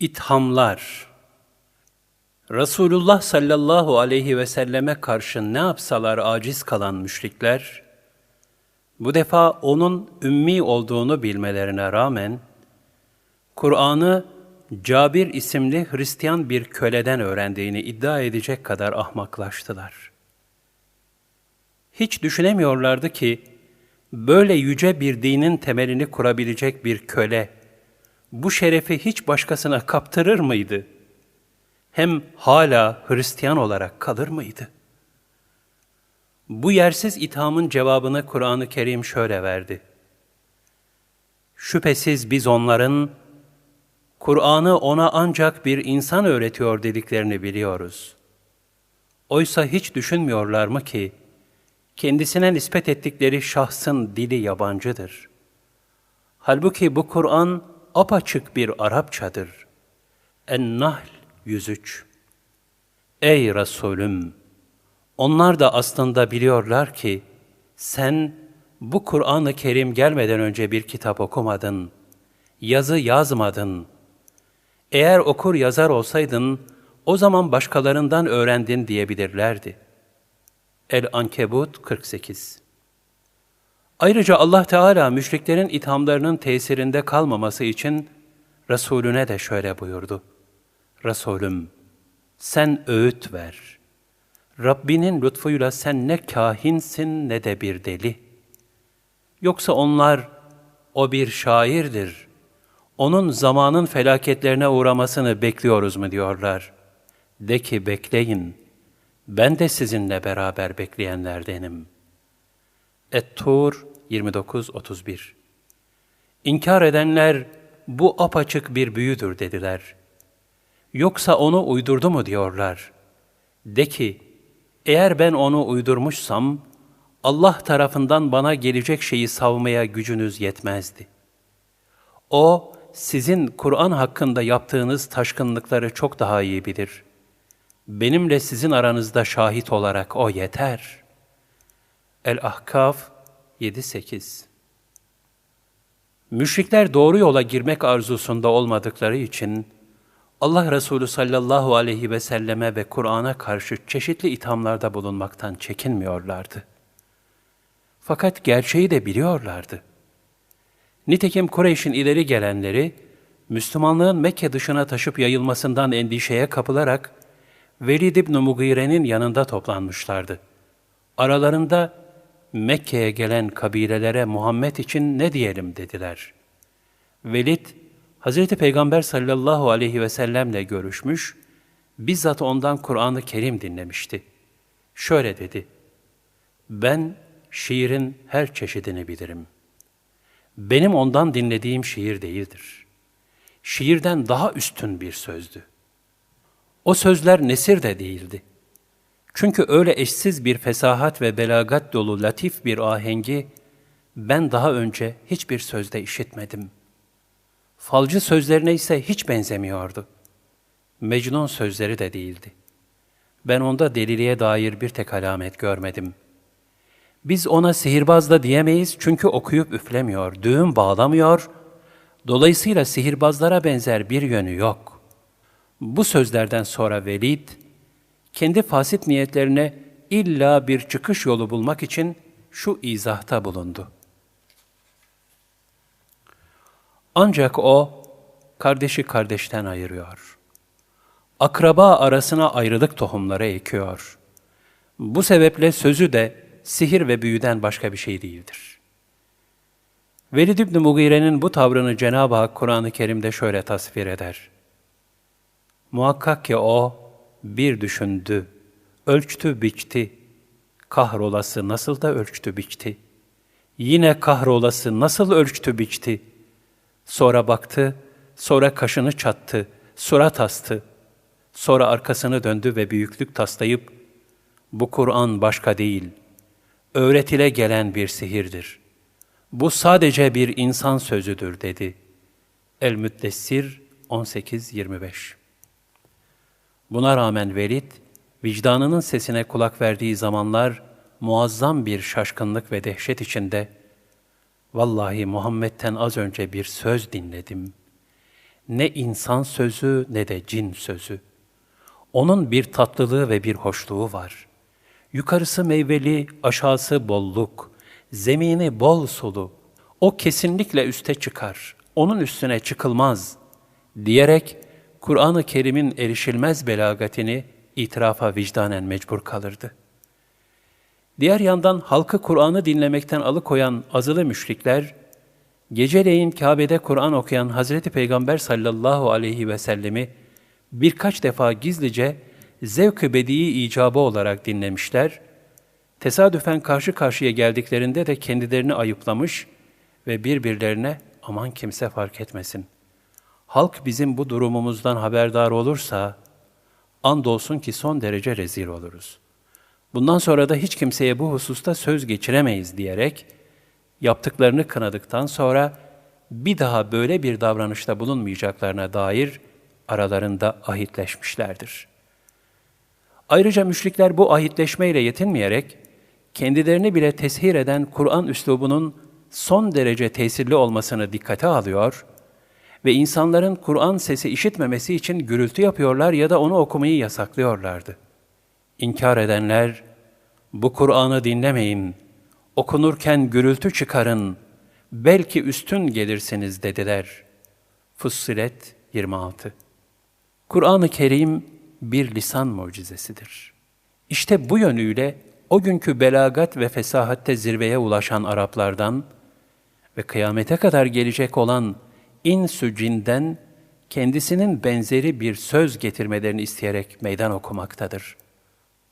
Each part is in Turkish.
İthamlar Resulullah sallallahu aleyhi ve selleme karşı ne yapsalar aciz kalan müşrikler, bu defa onun ümmi olduğunu bilmelerine rağmen, Kur'an'ı Cabir isimli Hristiyan bir köleden öğrendiğini iddia edecek kadar ahmaklaştılar. Hiç düşünemiyorlardı ki, böyle yüce bir dinin temelini kurabilecek bir köle, bu şerefi hiç başkasına kaptırır mıydı? Hem hala Hristiyan olarak kalır mıydı? Bu yersiz ithamın cevabını Kur'an-ı Kerim şöyle verdi. Şüphesiz biz onların, Kur'an'ı ona ancak bir insan öğretiyor dediklerini biliyoruz. Oysa hiç düşünmüyorlar mı ki, kendisine nispet ettikleri şahsın dili yabancıdır. Halbuki bu Kur'an apaçık bir Arapçadır. En-Nahl 103 Ey Resulüm! Onlar da aslında biliyorlar ki, sen bu Kur'an-ı Kerim gelmeden önce bir kitap okumadın, yazı yazmadın. Eğer okur yazar olsaydın, o zaman başkalarından öğrendin diyebilirlerdi. El-Ankebut 48 Ayrıca Allah Teala müşriklerin ithamlarının tesirinde kalmaması için Resulüne de şöyle buyurdu. Resulüm, sen öğüt ver. Rabbinin lütfuyla sen ne kahinsin ne de bir deli. Yoksa onlar, o bir şairdir. Onun zamanın felaketlerine uğramasını bekliyoruz mu diyorlar. De ki bekleyin, ben de sizinle beraber bekleyenlerdenim.'' Et-Tur 29-31 İnkar edenler bu apaçık bir büyüdür dediler. Yoksa onu uydurdu mu diyorlar. De ki, eğer ben onu uydurmuşsam, Allah tarafından bana gelecek şeyi savmaya gücünüz yetmezdi. O, sizin Kur'an hakkında yaptığınız taşkınlıkları çok daha iyi bilir. Benimle sizin aranızda şahit olarak o yeter.'' El-Ahkaf 7-8 Müşrikler doğru yola girmek arzusunda olmadıkları için Allah Resulü sallallahu aleyhi ve selleme ve Kur'an'a karşı çeşitli ithamlarda bulunmaktan çekinmiyorlardı. Fakat gerçeği de biliyorlardı. Nitekim Kureyş'in ileri gelenleri, Müslümanlığın Mekke dışına taşıp yayılmasından endişeye kapılarak Velid ibn Mugire'nin yanında toplanmışlardı. Aralarında Mekke'ye gelen kabilelere Muhammed için ne diyelim dediler. Velid, Hz. Peygamber sallallahu aleyhi ve sellemle görüşmüş, bizzat ondan Kur'an-ı Kerim dinlemişti. Şöyle dedi, ben şiirin her çeşidini bilirim. Benim ondan dinlediğim şiir değildir. Şiirden daha üstün bir sözdü. O sözler nesir de değildi.'' Çünkü öyle eşsiz bir fesahat ve belagat dolu latif bir ahengi ben daha önce hiçbir sözde işitmedim. Falcı sözlerine ise hiç benzemiyordu. Mecnun sözleri de değildi. Ben onda deliliğe dair bir tek alamet görmedim. Biz ona sihirbaz da diyemeyiz çünkü okuyup üflemiyor, düğüm bağlamıyor, dolayısıyla sihirbazlara benzer bir yönü yok. Bu sözlerden sonra Velid, kendi fasit niyetlerine illa bir çıkış yolu bulmak için şu izahta bulundu. Ancak o, kardeşi kardeşten ayırıyor. Akraba arasına ayrılık tohumları ekiyor. Bu sebeple sözü de sihir ve büyüden başka bir şey değildir. Velid İbni Mugire'nin bu tavrını Cenab-ı Hak Kur'an-ı Kerim'de şöyle tasvir eder. Muhakkak ki o, bir düşündü, ölçtü biçti, kahrolası nasıl da ölçtü biçti. Yine kahrolası nasıl ölçtü biçti. Sonra baktı, sonra kaşını çattı, surat astı. Sonra arkasını döndü ve büyüklük taslayıp, bu Kur'an başka değil, öğretile gelen bir sihirdir. Bu sadece bir insan sözüdür dedi. El-Müddessir 18-25 Buna rağmen Velid, vicdanının sesine kulak verdiği zamanlar muazzam bir şaşkınlık ve dehşet içinde, ''Vallahi Muhammed'ten az önce bir söz dinledim. Ne insan sözü ne de cin sözü. Onun bir tatlılığı ve bir hoşluğu var. Yukarısı meyveli, aşağısı bolluk, zemini bol sulu. O kesinlikle üste çıkar, onun üstüne çıkılmaz diyerek Kur'an-ı Kerim'in erişilmez belagatini itirafa vicdanen mecbur kalırdı. Diğer yandan halkı Kur'an'ı dinlemekten alıkoyan azılı müşrikler, geceleyin Kabe'de Kur'an okuyan Hazreti Peygamber sallallahu aleyhi ve sellemi birkaç defa gizlice zevk-ı bedii icabı olarak dinlemişler, tesadüfen karşı karşıya geldiklerinde de kendilerini ayıplamış ve birbirlerine aman kimse fark etmesin. Halk bizim bu durumumuzdan haberdar olursa, andolsun ki son derece rezil oluruz. Bundan sonra da hiç kimseye bu hususta söz geçiremeyiz diyerek, yaptıklarını kınadıktan sonra bir daha böyle bir davranışta bulunmayacaklarına dair aralarında ahitleşmişlerdir. Ayrıca müşrikler bu ahitleşmeyle yetinmeyerek, kendilerini bile teshir eden Kur'an üslubunun son derece tesirli olmasını dikkate alıyor ve insanların Kur'an sesi işitmemesi için gürültü yapıyorlar ya da onu okumayı yasaklıyorlardı. İnkar edenler, bu Kur'an'ı dinlemeyin, okunurken gürültü çıkarın, belki üstün gelirsiniz dediler. Fussilet 26 Kur'an-ı Kerim bir lisan mucizesidir. İşte bu yönüyle o günkü belagat ve fesahatte zirveye ulaşan Araplardan ve kıyamete kadar gelecek olan insü cinden kendisinin benzeri bir söz getirmelerini isteyerek meydan okumaktadır.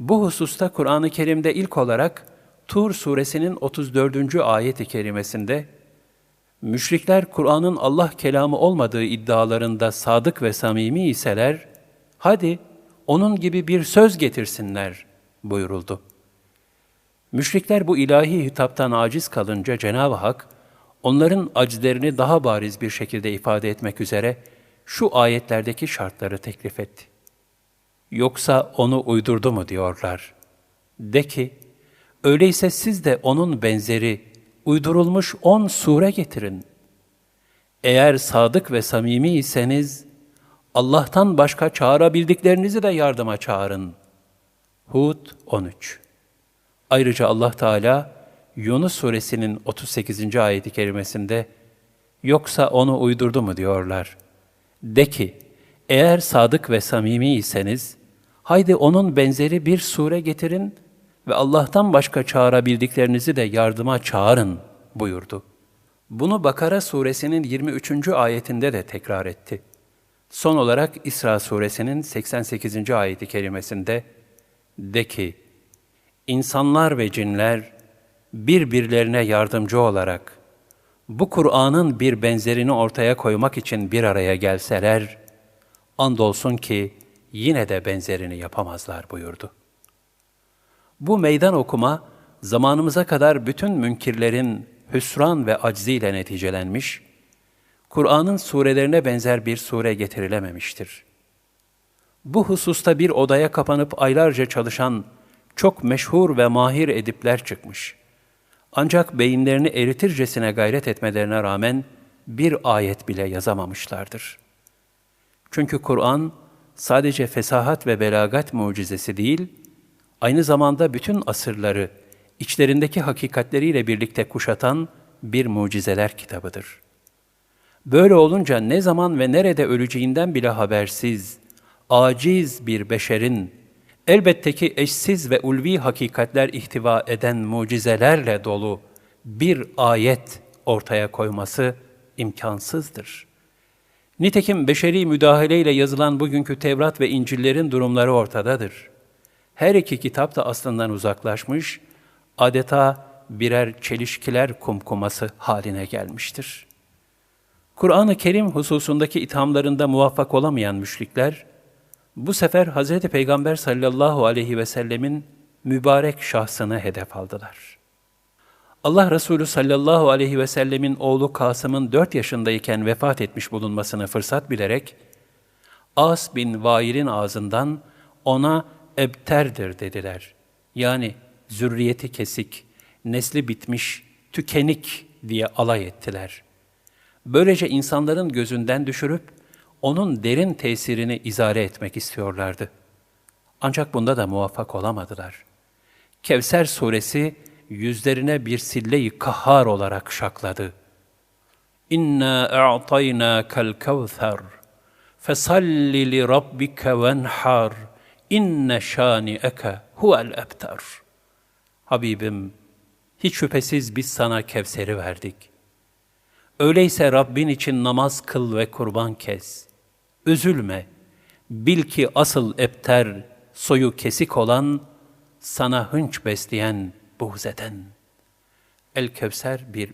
Bu hususta Kur'an-ı Kerim'de ilk olarak Tur suresinin 34. ayet-i kerimesinde müşrikler Kur'an'ın Allah kelamı olmadığı iddialarında sadık ve samimi iseler, hadi onun gibi bir söz getirsinler buyuruldu. Müşrikler bu ilahi hitaptan aciz kalınca Cenab-ı Hak, onların acizlerini daha bariz bir şekilde ifade etmek üzere şu ayetlerdeki şartları teklif etti. Yoksa onu uydurdu mu diyorlar. De ki, öyleyse siz de onun benzeri, uydurulmuş on sure getirin. Eğer sadık ve samimi iseniz, Allah'tan başka çağırabildiklerinizi de yardıma çağırın. Hud 13 Ayrıca Allah Teala, Yunus suresinin 38. ayeti kerimesinde yoksa onu uydurdu mu diyorlar. De ki, eğer sadık ve samimi iseniz, haydi onun benzeri bir sure getirin ve Allah'tan başka çağırabildiklerinizi de yardıma çağırın buyurdu. Bunu Bakara suresinin 23. ayetinde de tekrar etti. Son olarak İsra suresinin 88. ayeti kerimesinde de ki, insanlar ve cinler, birbirlerine yardımcı olarak bu Kur'an'ın bir benzerini ortaya koymak için bir araya gelseler, andolsun ki yine de benzerini yapamazlar buyurdu. Bu meydan okuma, zamanımıza kadar bütün münkirlerin hüsran ve acziyle neticelenmiş, Kur'an'ın surelerine benzer bir sure getirilememiştir. Bu hususta bir odaya kapanıp aylarca çalışan çok meşhur ve mahir edipler çıkmış. Ancak beyinlerini eritircesine gayret etmelerine rağmen bir ayet bile yazamamışlardır. Çünkü Kur'an sadece fesahat ve belagat mucizesi değil, aynı zamanda bütün asırları içlerindeki hakikatleriyle birlikte kuşatan bir mucizeler kitabıdır. Böyle olunca ne zaman ve nerede öleceğinden bile habersiz, aciz bir beşerin elbette ki eşsiz ve ulvi hakikatler ihtiva eden mucizelerle dolu bir ayet ortaya koyması imkansızdır. Nitekim beşeri müdahaleyle yazılan bugünkü Tevrat ve İncil'lerin durumları ortadadır. Her iki kitap da aslından uzaklaşmış, adeta birer çelişkiler kumkuması haline gelmiştir. Kur'an-ı Kerim hususundaki ithamlarında muvaffak olamayan müşrikler, bu sefer Hz. Peygamber sallallahu aleyhi ve sellemin mübarek şahsını hedef aldılar. Allah Resulü sallallahu aleyhi ve sellemin oğlu Kasım'ın dört yaşındayken vefat etmiş bulunmasını fırsat bilerek, As bin Vail'in ağzından ona ebterdir dediler. Yani zürriyeti kesik, nesli bitmiş, tükenik diye alay ettiler. Böylece insanların gözünden düşürüp onun derin tesirini izale etmek istiyorlardı. Ancak bunda da muvaffak olamadılar. Kevser suresi yüzlerine bir sille-i kahhar olarak şakladı. İnna a'taynâkel kevser fesalli li rabbike venhar inne şâni'eke huvel ebtar. Habibim, hiç şüphesiz biz sana Kevser'i verdik. Öyleyse Rabbin için namaz kıl ve kurban kes. Üzülme, bil ki asıl ebter, soyu kesik olan, sana hınç besleyen buğz eden. El-Kevser 1-3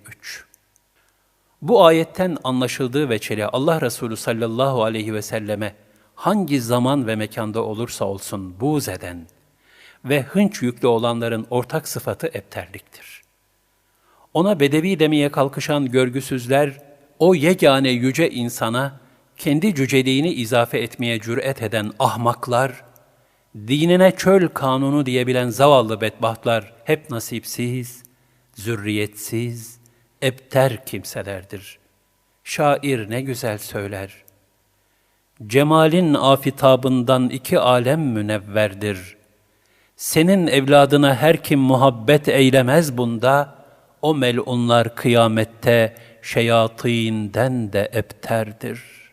Bu ayetten anlaşıldığı veçeli Allah Resulü sallallahu aleyhi ve selleme hangi zaman ve mekanda olursa olsun buğz eden ve hınç yüklü olanların ortak sıfatı ebterliktir. Ona bedevi demeye kalkışan görgüsüzler, o yegane yüce insana kendi cüceliğini izafe etmeye cüret eden ahmaklar, dinine çöl kanunu diyebilen zavallı bedbahtlar hep nasipsiz, zürriyetsiz, ebter kimselerdir. Şair ne güzel söyler. Cemalin afitabından iki alem münevverdir. Senin evladına her kim muhabbet eylemez bunda, o melunlar kıyamette şeyatinden de ebterdir.''